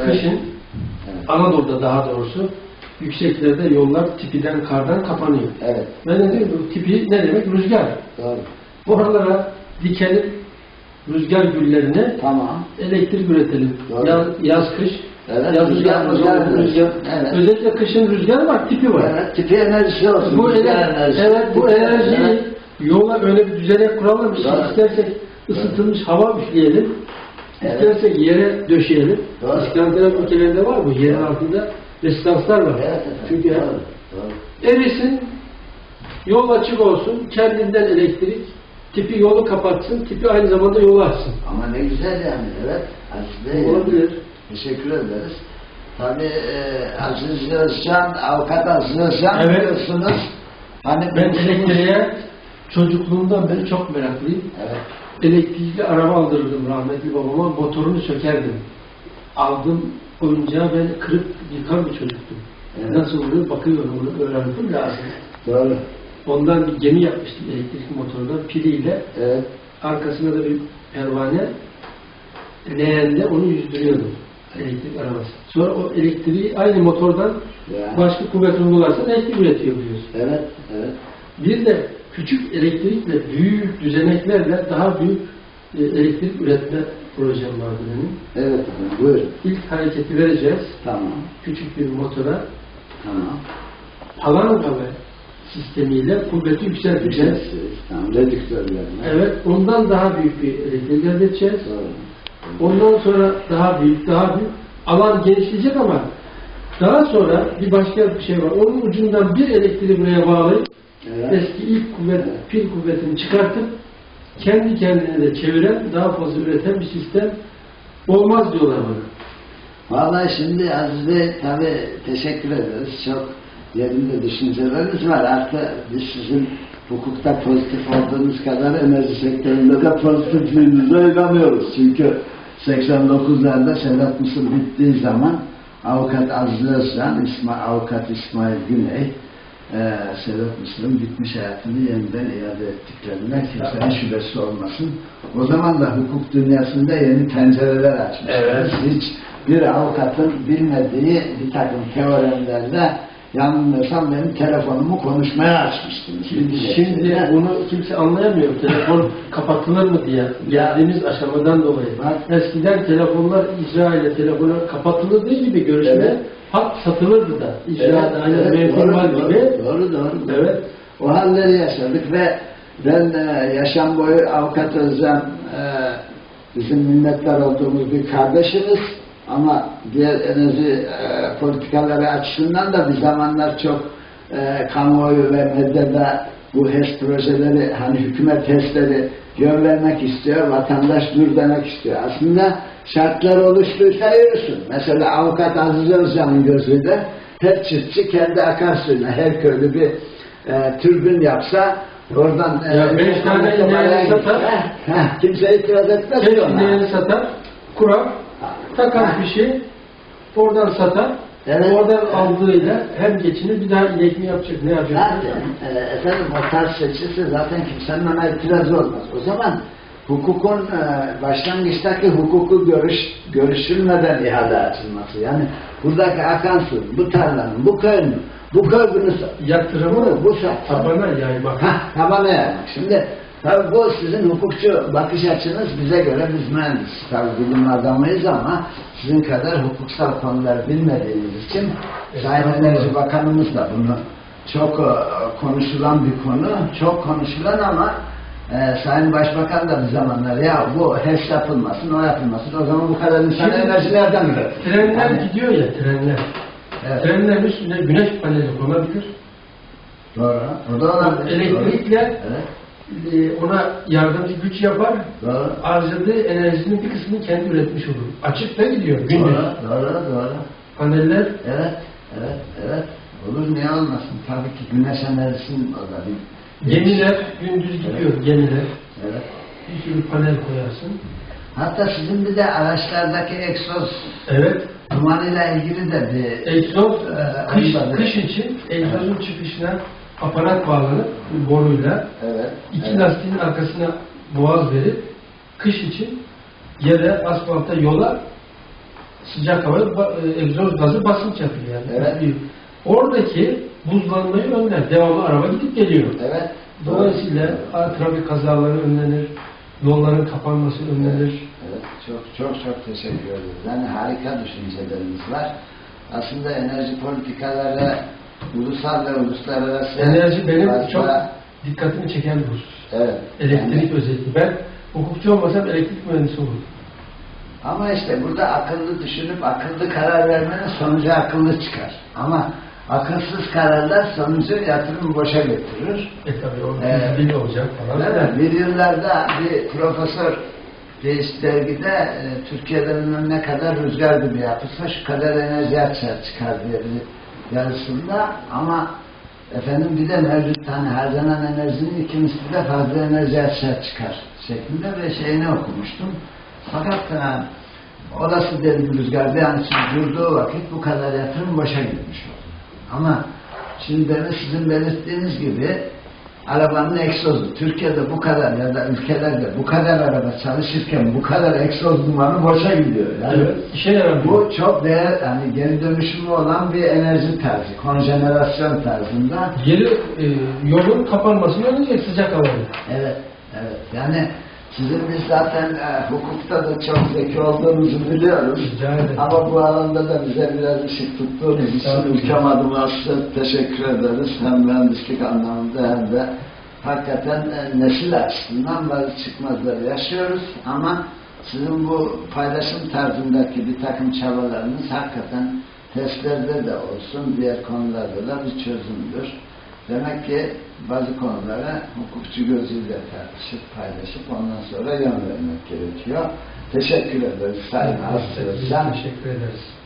Evet. Kışın Evet. Anadolu'da daha doğrusu yükseklerde yollar tipiden kardan kapanıyor. Evet. Ben de diyorum tipi ne demek? Rüzgar. Doğru. Oralara dikelim rüzgar güllerine Tamam. elektrik üretelim. Doğru. Yaz, yaz kış. Evet, Yaz rüzgar, rüzgar, rüzgar, rüzgar. evet. Özellikle kışın rüzgar var, tipi var. Evet. Tipi enerjisi olsun. Bu ener- enerjisi. evet bu enerjiyi Evet. yola öyle bir düzenek kuralım Doğru. istersek ısıtılmış hava üfleyelim, Evet. istersek yere döşeyelim. Doğru. İskandinav ülkelerinde var bu yerin altında resistanslar var. Evet efendim. Çünkü Doğru. Doğru. erisin, yol açık olsun, kendinden elektrik, tipi yolu kapatsın, tipi aynı zamanda yolu açsın. Ama ne güzel yani. Evet. Bey. Olabilir. Teşekkür ederiz. Tabii e, Aziz Özcan, avukat Aziz Özcan Evet. biliyorsunuz. Hani Ben elektriğe çocukluğumdan beri çok meraklıyım. Evet. Elektrikli araba aldırırdım rahmetli babama, motorunu sökerdim. Aldım oyuncağı ben kırıp yıkan bir çocuktum. Evet. Nasıl oluyor bakıyorum onu öğrendim lazım. Doğru. Ondan bir gemi yapmıştım elektrikli motordan piliyle. Evet. Arkasında da bir pervane leğende onu yüzdürüyordum. Elektrik arabası. Sonra o elektriği aynı motordan Ya. başka kuvvet uygularsan elektrik üretiyor biliyorsun. Evet. Evet. Bir de küçük elektrikle büyük düzeneklerle daha büyük e, elektrik üretme projem vardı benim. Evet efendim. Buyurun. İlk hareketi vereceğiz. Tamam. Küçük bir motora Tamam. palanca ve sistemiyle kuvveti yükselteceğiz. Tamam. Redüktörlerine. Evet, ondan daha büyük bir elektrik elde edeceğiz. Doğru. Ondan sonra daha büyük, daha büyük. Alan genişleyecek ama daha sonra bir başka bir şey var. Onun ucundan bir elektriği buraya bağlayıp Evet. eski ilk kuvvet, pil kuvvetini çıkartıp kendi kendine de çeviren, daha fazla üreten bir sistem olmaz diyorlar bana. Vallahi şimdi Aziz Bey tabi teşekkür ederiz. Çok yerinde düşünceleriniz var. Artı biz sizin hukukta pozitif olduğunuz kadar enerji sektöründe de pozitifliğinize inanıyoruz. Çünkü 89'larda Sedat Mısır bittiği zaman avukat Aziz Özcan, İsma, avukat İsmail Güney, e, Sedat Mısır'ın bitmiş hayatını yeniden iade ettiklerinden kimsenin şüphesi olmasın. O zaman da hukuk dünyasında yeni pencereler açmışlar. Evet. Hiç bir avukatın bilmediği bir takım teoremlerle yanılmıyorsam benim telefonumu konuşmaya açmıştınız. Şimdi bunu kimse anlayamıyor. Telefon kapatılır mı diye geldiğimiz aşamadan dolayı. Bak. Eskiden telefonlar icra ile telefona kapatılırdığı gibi görüşme Evet. hat satılırdı da. İcra aynı evet, doğru, var doğru, gibi. Doğru, doğru. Evet. O halleri yaşadık ve ben e, yaşam boyu avukat Özlem e, bizim minnettar olduğumuz bir kardeşimiz ama diğer enerji e, politikaları açısından da bir zamanlar çok e, kamuoyu ve medyada bu HES projeleri hani hükümet HES'leri yön vermek istiyor, vatandaş dur demek istiyor. Aslında şartlar oluştuysa yürüsün. Mesela avukat Aziz Özcan'ın gözünde her çiftçi kendi akarsuyuna, her köylü bir e, türbün yapsa oradan e, Ya beş tane ineğini satar. Heh, heh, kimse itiraz etmez ona. ineğini satar, kurar, takar fişi, oradan satar. Evet. Oradan aldığıyla hem geçinir bir daha inek mi yapacak, ne yapacak? Zaten e, efendim o tarz seçilse zaten kimsenin ona itirazı olmaz. O zaman hukukun e, başlangıçtaki hukuku görüş, görüşülmeden ihale açılması. Yani buradaki akan su, bu tarlanın, bu köyün, bu köy bunu Yatırımı bu sat. tabana yaymak. Hah, tabana yaymak. Şimdi tabii bu sizin hukukçu bakış açınız bize göre biz mühendis. Tabii bilim adamıyız ama sizin kadar hukuksal konular bilmediğiniz için Sayın Enerji Bakanımız da bunu çok e, konuşulan bir konu, çok konuşulan ama e, Sayın Başbakan da bir zamanlar ya bu HES yapılmasın, o yapılmasın. O zaman bu kadar insan Şimdi enerji nereden üretir? Trenler Yani- gidiyor ya trenler. Evet, Trenlerin üstüne güneş paneli konabilir. doğru. O da olabilir. Elektrikle Evet, e, ona yardımcı güç yapar. doğru. Harcadığı enerjinin bir kısmını kendi üretmiş olur. Açıkta gidiyor gündüz. Doğru, doğru, doğru. Paneller Evet, evet, evet. Olur niye olmasın? Tabii ki güneş enerjisinin o da bir... Gemiler gündüz gidiyor gemiler. Evet. Bir sürü panel koyarsın. Hatta sizin bir de araçlardaki egzoz Evet. dumanıyla ilgili de bir... Egzoz Ee, kış, kış için egzozun çıkışına aparat bağlanıp boruyla Evet. iki evet. lastiğin arkasına boğaz verip kış için yere, asfalta, yola sıcak hava e, egzoz gazı basınç yapıyor yani. Evet. Bir- Oradaki buzlanmayı önler. Devamlı araba gidip geliyor. Evet. Dolayısıyla a- trafik kazaları önlenir, yolların kapanması önlenir. Evet, çok çok çok teşekkür ederiz. Yani harika düşünceleriniz var. Aslında enerji politikaları ulusal ve uluslararası Enerji benim fazla- çok dikkatimi çeken bir husus. evet, Elektrik yani- özellikle. Ben hukukçu olmasam elektrik mühendisi olurdum. ama işte burada akıllı düşünüp akıllı karar vermenin sonucu akıllı çıkar. Ama akılsız kararlar sonucu yatırım boşa götürür. E tabi o Evet. dili olacak falan. Evet, bir yıllarda bir profesör bir dergide e, Türkiye'nin ne kadar rüzgar gibi yapılsa şu kadar enerji açığa çıkar diye bir yazısında ama efendim bir de mevcut hani harcanan enerjinin iki misli de fazla enerji açığa çıkar şeklinde bir şeyini okumuştum. Fakat e, olası dedim rüzgar bir an için durduğu vakit bu kadar yatırım boşa gitmiş oldu. Ama şimdi demin sizin belirttiğiniz gibi arabanın egzozu. Türkiye'de bu kadar ya da ülkelerde bu kadar araba çalışırken bu kadar egzoz dumanı boşa gidiyor. Yani Evet, işe yaramıyor. bu çok değer, yani geri dönüşümü olan bir enerji tarzı, konjenerasyon tarzında. Geri e, yolun kapanmasını önleyecek sıcak havayla. Evet, evet. Yani sizin biz zaten e, hukukta da çok zeki olduğunuzu biliyoruz. Ama bu alanda da bize biraz ışık tuttuğunuz için ülkem adına size teşekkür ederiz. Hem mühendislik anlamında hem de hakikaten e, nesil açısından bazı çıkmazları yaşıyoruz. Ama sizin bu paylaşım tarzındaki bir takım çabalarınız hakikaten testlerde de olsun, diğer konularda da bir çözümdür. Demek ki bazı konulara hukukçu gözüyle tartışıp paylaşıp ondan sonra yön vermek gerekiyor. Teşekkür ederiz Sayın Aslı teşekkür ederiz.